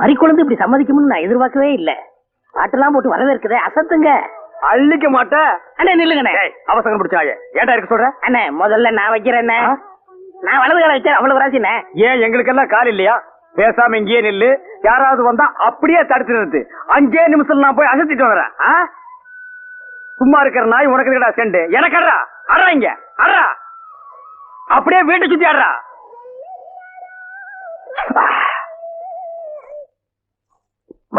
மறி குழந்தை இப்படி சம்மதிக்கும்னு நான் எதிர்பார்க்கவே இல்ல. பாட்டெல்லாம் போட்டு வரவேற்குதே அசத்துங்க. அள்ளிக்க மாட்டேன் அண்ணே நில்லுங்கண்ணே. அவசரம் பிடிச்சாய ஏன்டா இருக்க சொல்ற? அண்ணே முதல்ல நான் வைக்கிறேண்ணே ஆ? நான் வலது கால வச்சேன் அவ்வளவு ராசிண்ணே ஏன் எங்களுக்கெல்லாம் கால் இல்லையா? பேசாம இங்கேயே நில்லு. யாராவது வந்தா அப்படியே தடுத்து நிறுத்து. அஞ்சே நிமிஷத்துல நான் போய் அசத்திட்டு வரேன்? சும்மா இருக்கிற நாய் உனக்கு இருக்கடா செண்டு? எனக்கு அட்றா. அட்றா இங்க. அட்றா. அப்படியே வீட்டை சுத்தி அட்றா.